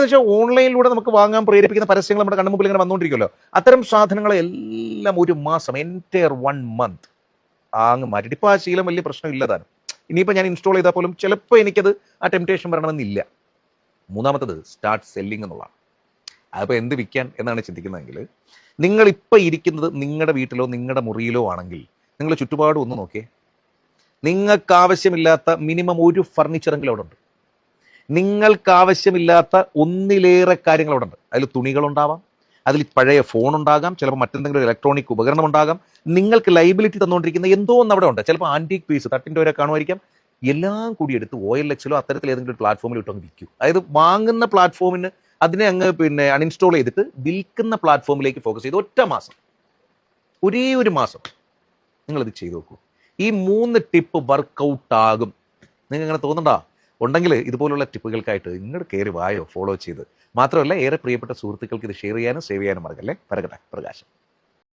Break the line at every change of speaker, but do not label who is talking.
എന്ന് വെച്ചാൽ ഓൺലൈനിലൂടെ നമുക്ക് വാങ്ങാൻ പ്രേരിപ്പിക്കുന്ന പരസ്യങ്ങൾ നമ്മുടെ കണ്ണുമുമ്പിൽ ഇങ്ങനെ വന്നുകൊണ്ടിരിക്കുമല്ലോ. അത്തരം സാധനങ്ങളെല്ലാം ഒരു മാസം എന്റയർ വൺ മന്ത് അങ്ങ് മാറ്റിയിട്ട് ഇപ്പോൾ ആ ശീലം വലിയ പ്രശ്നമില്ല താനും. ഇനിയിപ്പോൾ ഞാൻ ഇൻസ്റ്റാൾ ചെയ്താൽ പോലും ചിലപ്പോൾ എനിക്കത് ആ ടെംപ്റ്റേഷൻ വരണമെന്നില്ല. മൂന്നാമത്തത് സ്റ്റാർട്ട് സെല്ലിംഗ് എന്നുള്ളതാണ്. അതിപ്പോൾ എന്ത് വിൽക്കാൻ എന്നാണ് ചിന്തിക്കുന്നതെങ്കിൽ നിങ്ങളിപ്പോൾ ഇരിക്കുന്നത് നിങ്ങളുടെ വീട്ടിലോ നിങ്ങളുടെ മുറിയിലോ ആണെങ്കിൽ നിങ്ങൾ ചുറ്റുപാടും ഒന്ന് നോക്കിയേ. നിങ്ങൾക്ക് ആവശ്യമില്ലാത്ത മിനിമം ഒരു ഫർണിച്ചറെങ്കിലും അവിടെ ഉണ്ട്. നിങ്ങൾക്ക് ആവശ്യമില്ലാത്ത ഒന്നിലേറെ കാര്യങ്ങൾ അവിടെ ഉണ്ട് അതിൽ തുണികളുണ്ടാവാം അതിൽ പഴയ ഫോൺ ഉണ്ടാകാം ചിലപ്പോൾ മറ്റെന്തെങ്കിലും ഇലക്ട്രോണിക് ഉപകരണം ഉണ്ടാകാം നിങ്ങൾക്ക് ലൈബിലിറ്റി തന്നുകൊണ്ടിരിക്കുന്ന എന്തോ ഒന്ന് അവിടെ ഉണ്ട്. ചിലപ്പോൾ ആന്റീക് പീസ് തട്ടിന്റെ വരെ കാണുമായിരിക്കാം. എല്ലാം കൂടി എടുത്ത് ഒ എൽ എക്സിലോ അത്തരത്തിൽ ഏതെങ്കിലും ഒരു പ്ലാറ്റ്ഫോമിൽ ഇട്ടങ്ങ് വിൽക്കൂ. അതായത് വാങ്ങുന്ന പ്ലാറ്റ്ഫോമിന് അതിനെ അങ്ങ് പിന്നെ അൺഇൻസ്റ്റാൾ ചെയ്തിട്ട് വിൽക്കുന്ന പ്ലാറ്റ്ഫോമിലേക്ക് ഫോക്കസ് ചെയ്ത് ഒറ്റ മാസം. ഒരേ ഒരു മാസം നിങ്ങളിത് ചെയ്തു നോക്കൂ. ഈ മൂന്ന് ടിപ്പ് വർക്കൗട്ട് ആകും. നിങ്ങൾക്ക് അങ്ങനെ തോന്നണ്ട ഉണ്ടെങ്കിൽ ഇതുപോലുള്ള ടിപ്പുകൾക്കായിട്ട് ഇങ്ങോട്ട് കയറി വായോ ഫോളോ ചെയ്ത്. മാത്രമല്ല ഏറെ പ്രിയപ്പെട്ട സുഹൃത്തുക്കൾക്ക് ഇത് ഷെയർ ചെയ്യാനും സേവ് ചെയ്യാനും മറക്കല്ലേ? പരകട്ടെ പ്രകാശം.